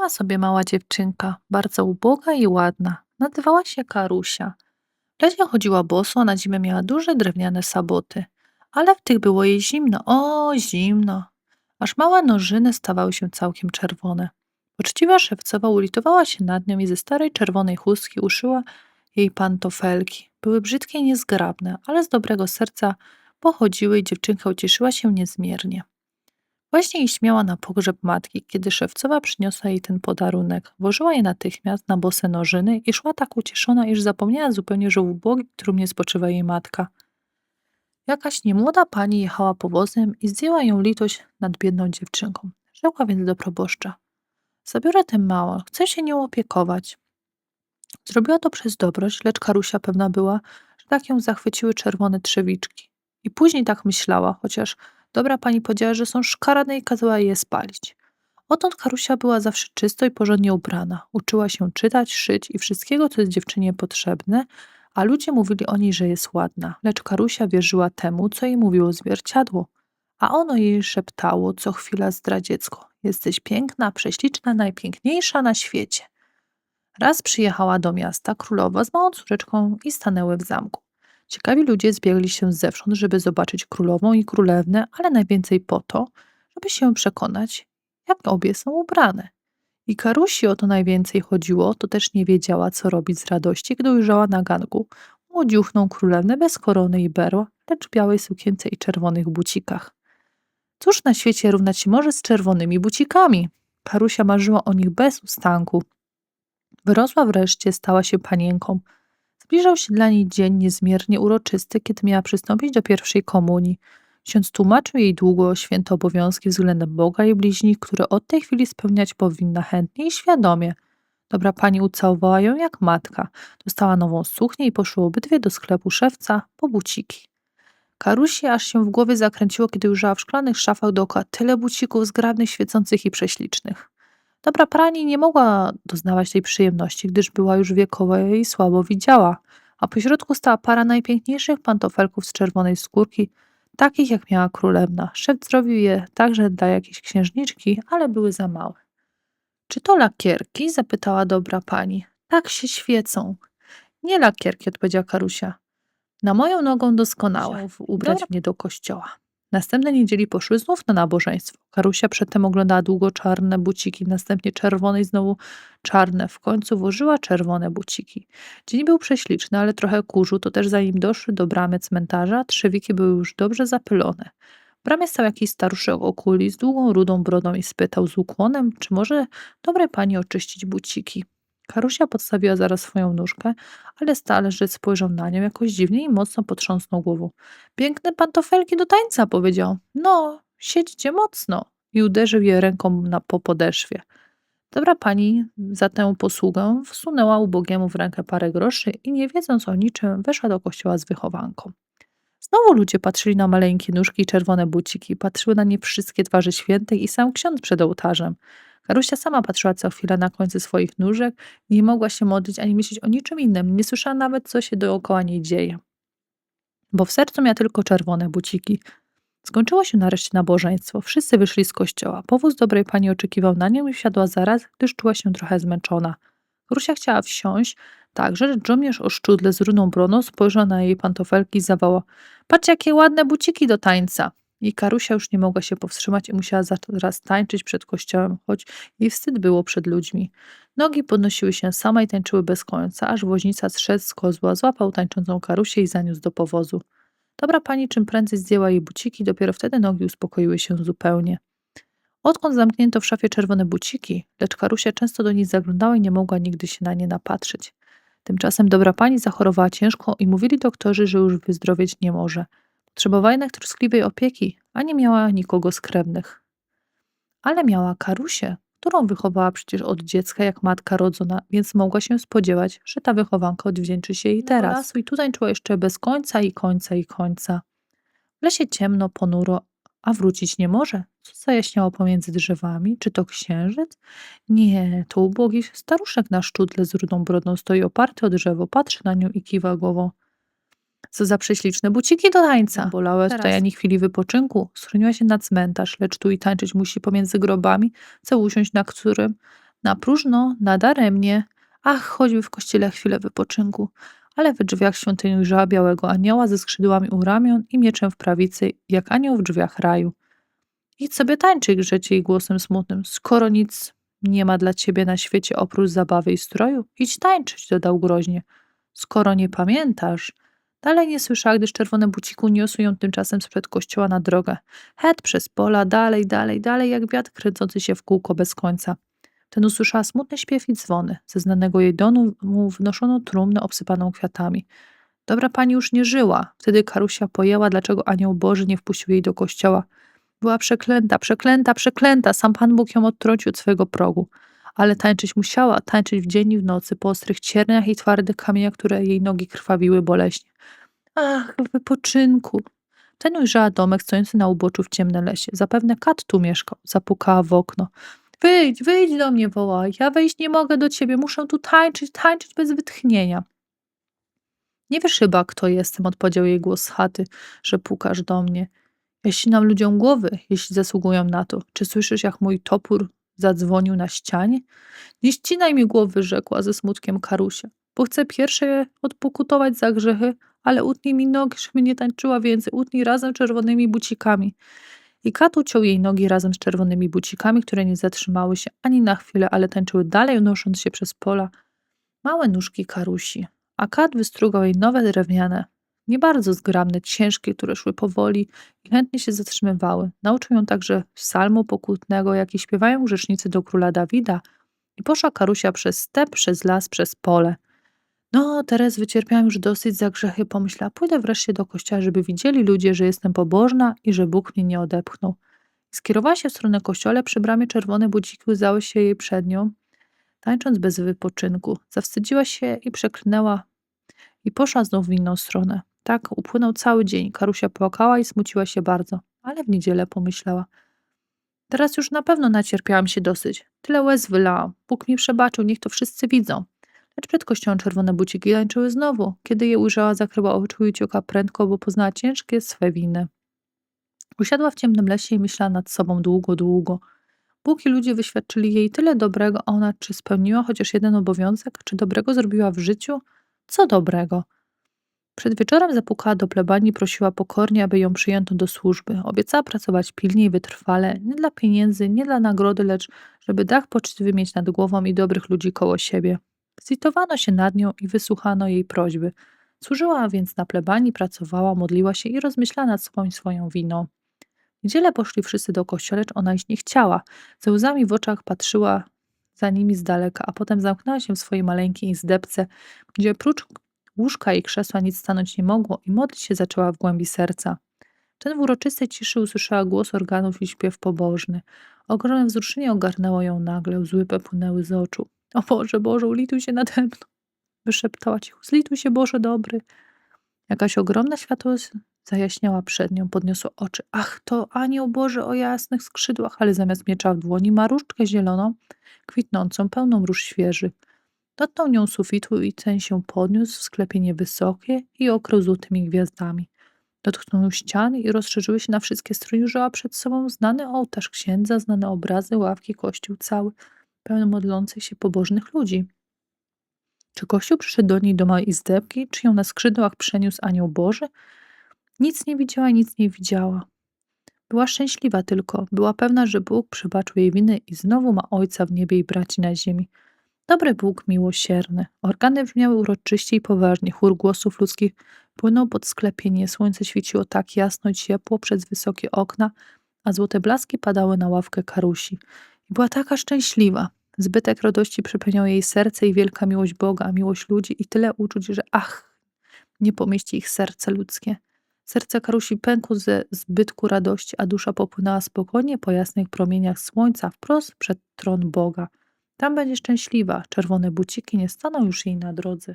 Żyła sobie mała dziewczynka, bardzo uboga i ładna. Nazywała się Karusia. W lesie chodziła boso, a na zimę miała duże drewniane saboty. Ale w tych było jej zimno, o zimno. Aż małe nożyny stawały się całkiem czerwone. Poczciwa szewcowa ulitowała się nad nią i ze starej czerwonej chustki uszyła jej pantofelki. Były brzydkie i niezgrabne, ale z dobrego serca pochodziły i dziewczynka ucieszyła się niezmiernie. Właśnie śmiała na pogrzeb matki, kiedy szewcowa przyniosła jej ten podarunek. Włożyła je natychmiast na bose nożyny i szła tak ucieszona, iż zapomniała zupełnie, że w ubogi trumnie spoczywa jej matka. Jakaś niemłoda pani jechała powozem i zdjęła ją litość nad biedną dziewczynką. Rzekła więc do proboszcza. Zabiorę tę małą, chcę się nią opiekować. Zrobiła to przez dobroć, lecz Karusia pewna była, że tak ją zachwyciły czerwone trzewiczki. I później tak myślała, chociaż dobra pani powiedziała, że są szkaradne i kazała je spalić. Odtąd Karusia była zawsze czysto i porządnie ubrana. Uczyła się czytać, szyć i wszystkiego, co jest dziewczynie potrzebne, a ludzie mówili o niej, że jest ładna. Lecz Karusia wierzyła temu, co jej mówiło zwierciadło, a ono jej szeptało co chwila zdradziecko. Jesteś piękna, prześliczna, najpiękniejsza na świecie. Raz przyjechała do miasta królowa z małą córeczką i stanęły w zamku. Ciekawi ludzie zbiegli się zewsząd, żeby zobaczyć królową i królewnę, ale najwięcej po to, żeby się przekonać, jak obie są ubrane. I Karusi o to najwięcej chodziło, to też nie wiedziała, co robić z radości, gdy ujrzała na ganku młodziuchną królewnę bez korony i berła, lecz w białej sukience i czerwonych bucikach. Cóż na świecie równać się może z czerwonymi bucikami? Karusia marzyła o nich bez ustanku. Wyrosła wreszcie, stała się panienką. Zbliżał się dla niej dzień niezmiernie uroczysty, kiedy miała przystąpić do pierwszej komunii. Ksiądz tłumaczył jej długo święte obowiązki względem Boga i bliźnich, które od tej chwili spełniać powinna chętnie i świadomie. Dobra pani ucałowała ją jak matka. Dostała nową suknię i poszły obydwie do sklepu szewca po buciki. Karusi aż się w głowie zakręciło, kiedy ujrzała w szklanych szafach dookoła tyle bucików zgrabnych, świecących i prześlicznych. Dobra pani nie mogła doznawać tej przyjemności, gdyż była już wiekowa i słabo widziała, a pośrodku stała para najpiękniejszych pantofelków z czerwonej skórki, takich jak miała królewna. Szef zrobił je także dla jakiejś księżniczki, ale były za małe. Czy to lakierki? zapytała dobra pani. Tak się świecą. Nie lakierki, odpowiedziała Karusia. Na moją nogą doskonałe. ubrać mnie do kościoła. Następnej niedzieli poszły znów na nabożeństwo. Karusia przedtem oglądała długo czarne buciki, następnie czerwone i znowu czarne. W końcu włożyła czerwone buciki. Dzień był prześliczny, ale trochę kurzu, to też zanim doszły do bramy cmentarza, trzewiki były już dobrze zapylone. W bramie stał jakiś staruszek o kuli z długą rudą brodą i spytał z ukłonem, czy może dobrej pani oczyścić buciki. Karusia podstawiła zaraz swoją nóżkę, ale starzec spojrzał na nią jakoś dziwnie i mocno potrząsnął głową. Piękne pantofelki do tańca, powiedział. No, siedźcie mocno. I uderzył je ręką na, po podeszwie. Dobra pani za tę posługę wsunęła ubogiemu w rękę parę groszy i nie wiedząc o niczym weszła do kościoła z wychowanką. Znowu ludzie patrzyli na maleńkie nóżki i czerwone buciki, patrzyły na nie wszystkie twarze świętych i sam ksiądz przed ołtarzem. Karusia sama patrzyła co chwilę na końce swoich nóżek nie mogła się modlić ani myśleć o niczym innym. Nie słyszała nawet, co się dookoła niej dzieje. Bo w sercu miała tylko czerwone buciki. Skończyło się nareszcie nabożeństwo. Wszyscy wyszli z kościoła. Powóz dobrej pani oczekiwał na nią i wsiadła zaraz, gdyż czuła się trochę zmęczona. Karusia chciała wsiąść, także, lecz żołnierz o szczudle z runą broną spojrzał na jej pantofelki i zawołał Patrz, jakie ładne buciki do tańca! I Karusia już nie mogła się powstrzymać i musiała zaraz tańczyć przed kościołem, choć jej wstyd było przed ludźmi. Nogi podnosiły się same i tańczyły bez końca, aż woźnica zszedł z kozła, złapał tańczącą Karusię i zaniósł do powozu. Dobra pani czym prędzej zdjęła jej buciki, dopiero wtedy nogi uspokoiły się zupełnie. Odkąd zamknięto w szafie czerwone buciki, lecz Karusia często do nich zaglądała i nie mogła nigdy się na nie napatrzeć. Tymczasem dobra pani zachorowała ciężko i mówili doktorzy, że już wyzdrowieć nie może. Potrzebowała jednak troskliwej opieki, a nie miała nikogo z krewnych. Ale miała Karusię, którą wychowała przecież od dziecka jak matka rodzona, więc mogła się spodziewać, że ta wychowanka odwdzięczy się jej teraz. Lasu I tutaj czuła jeszcze bez końca i końca i końca. W lesie ciemno, ponuro, a wrócić nie może. Co zajaśniało pomiędzy drzewami? Czy to księżyc? Nie, to ubogi staruszek na szczudle z rudą brodą stoi oparty o drzewo, patrzy na nią i kiwa głową. Co za prześliczne buciki do tańca. Bolałe Teraz. tutaj ani chwili wypoczynku. Schroniła się na cmentarz, lecz tu i tańczyć musi pomiędzy grobami, co usiąść na którym Na próżno, nadaremnie. Ach, choćby w kościele chwilę wypoczynku. Ale w drzwiach świątyni ujrzała białego anioła ze skrzydłami u ramion i mieczem w prawicy, jak anioł w drzwiach raju. Idź sobie tańczyj, grzeci jej głosem smutnym. Skoro nic nie ma dla ciebie na świecie oprócz zabawy i stroju, idź tańczyć, dodał groźnie. Skoro nie pamiętasz. Dalej nie słyszała, gdyż czerwone buciku niosły ją tymczasem sprzed kościoła na drogę. Het przez pola, dalej, dalej, dalej, jak wiatr kręcący się w kółko bez końca. Ten usłyszała smutny śpiew i dzwony. Ze znanego jej domu wnoszono trumnę obsypaną kwiatami. Dobra pani już nie żyła. Wtedy Karusia pojęła, dlaczego anioł Boży nie wpuścił jej do kościoła. Była przeklęta, przeklęta, przeklęta. Sam Pan Bóg ją odtrącił od swojego progu. Ale tańczyć musiała, tańczyć w dzień i w nocy, po ostrych cierniach i twardych kamieniach, które jej nogi krwawiły boleśnie. Ach, wypoczynku. Ten ujrzała domek stojący na uboczu w ciemnym lesie. Zapewne kat tu mieszkał. Zapukała w okno. Wyjdź, wyjdź do mnie, woła. Ja wejść nie mogę do ciebie. Muszę tu tańczyć, tańczyć bez wytchnienia. Nie wiesz chyba, kto jestem, odpowiedział jej głos z chaty, że pukasz do mnie. Ja ścinam ludziom głowy, jeśli zasługują na to. Czy słyszysz, jak mój topór zadzwonił na ścianie? Nie ścinaj mi głowy, rzekła ze smutkiem Karusia, bo chcę pierwsze odpokutować za grzechy, ale utnij mi nogi, żeby nie tańczyła więcej. Utnij razem czerwonymi bucikami. I kat uciął jej nogi razem z czerwonymi bucikami, które nie zatrzymały się ani na chwilę, ale tańczyły dalej, unosząc się przez pola. Małe nóżki Karusi. A kat wystrugał jej nowe drewniane, nie bardzo zgrabne, ciężkie, które szły powoli i chętnie się zatrzymywały. Nauczył ją także psalmu pokutnego, jaki śpiewają grzesznicy do króla Dawida i poszła Karusia przez step, przez las, przez pole. No, teraz wycierpiałam już dosyć za grzechy, pomyślała. Pójdę wreszcie do kościoła, żeby widzieli ludzie, że jestem pobożna i że Bóg mnie nie odepchnął. Skierowała się w stronę kościoła, przy bramie czerwone budziki łzały się jej przed nią, tańcząc bez wypoczynku. Zawstydziła się i przeklnęła i poszła znów w inną stronę. Tak upłynął cały dzień. Karusia płakała i smuciła się bardzo, ale w niedzielę pomyślała. Teraz już na pewno nacierpiałam się dosyć. Tyle łez wylałam. Bóg mi przebaczył, niech to wszyscy widzą. Lecz przed kościołem czerwone buciki tańczyły znowu. Kiedy je ujrzała, zakryła oczy i prędko, bo poznała ciężkie swe winy. Usiadła w ciemnym lesie i myślała nad sobą długo, długo. Bóg i ludzie wyświadczyli jej tyle dobrego, a ona czy spełniła chociaż jeden obowiązek, czy dobrego zrobiła w życiu? Co dobrego? Przed wieczorem zapukała do plebanii i prosiła pokornie, aby ją przyjęto do służby. Obiecała pracować pilnie i wytrwale, nie dla pieniędzy, nie dla nagrody, lecz żeby dach poczciwy mieć nad głową i dobrych ludzi koło siebie. Zlitowano się nad nią i wysłuchano jej prośby. Służyła więc na plebanii, pracowała, modliła się i rozmyślała nad swoją, swoją winą. W niedzielę poszli wszyscy do kościoła, lecz ona iść nie chciała. Ze łzami w oczach patrzyła za nimi z daleka, a potem zamknęła się w swojej maleńkiej izdebce, gdzie prócz łóżka i krzesła nic stanąć nie mogło i modlić się zaczęła w głębi serca. Ten w uroczystej ciszy usłyszała głos organów i śpiew pobożny. Ogromne wzruszenie ogarnęło ją nagle, łzy płynęły z oczu. O Boże, Boże, ulituj się nade mną. Wyszeptała cicho, zlituj się Boże dobry. Jakaś ogromna światłość zajaśniała przed nią, podniosła oczy. Ach, to anioł Boży o jasnych skrzydłach, ale zamiast miecza w dłoni ma różdżkę zieloną, kwitnącą, pełną róż świeży. Dotknął nią sufitu i ten się podniósł w sklepienie wysokie i okrył złotymi gwiazdami. Dotknął ściany i rozszerzyły się na wszystkie strony. Ujrzała przed sobą znany ołtarz księdza, znane obrazy, ławki, kościół cały, pełny modlących się pobożnych ludzi. Czy kościół przyszedł do niej do małej izdebki, czy ją na skrzydłach przeniósł anioł Boży? Nic nie widziała i nic nie widziała. Była szczęśliwa tylko, była pewna, że Bóg przebaczył jej winy i znowu ma ojca w niebie i braci na ziemi. Dobry Bóg miłosierny. Organy brzmiały uroczyście i poważnie. Chór głosów ludzkich płynął pod sklepienie. Słońce świeciło tak jasno i ciepło przez wysokie okna, a złote blaski padały na ławkę karusi. I była taka szczęśliwa. Zbytek radości przepełniał jej serce i wielka miłość Boga, miłość ludzi i tyle uczuć, że ach, nie pomieści ich serce ludzkie. Serce Karusi pękło ze zbytku radości, a dusza popłynęła spokojnie po jasnych promieniach słońca wprost przed tron Boga. Tam będzie szczęśliwa, czerwone buciki nie staną już jej na drodze.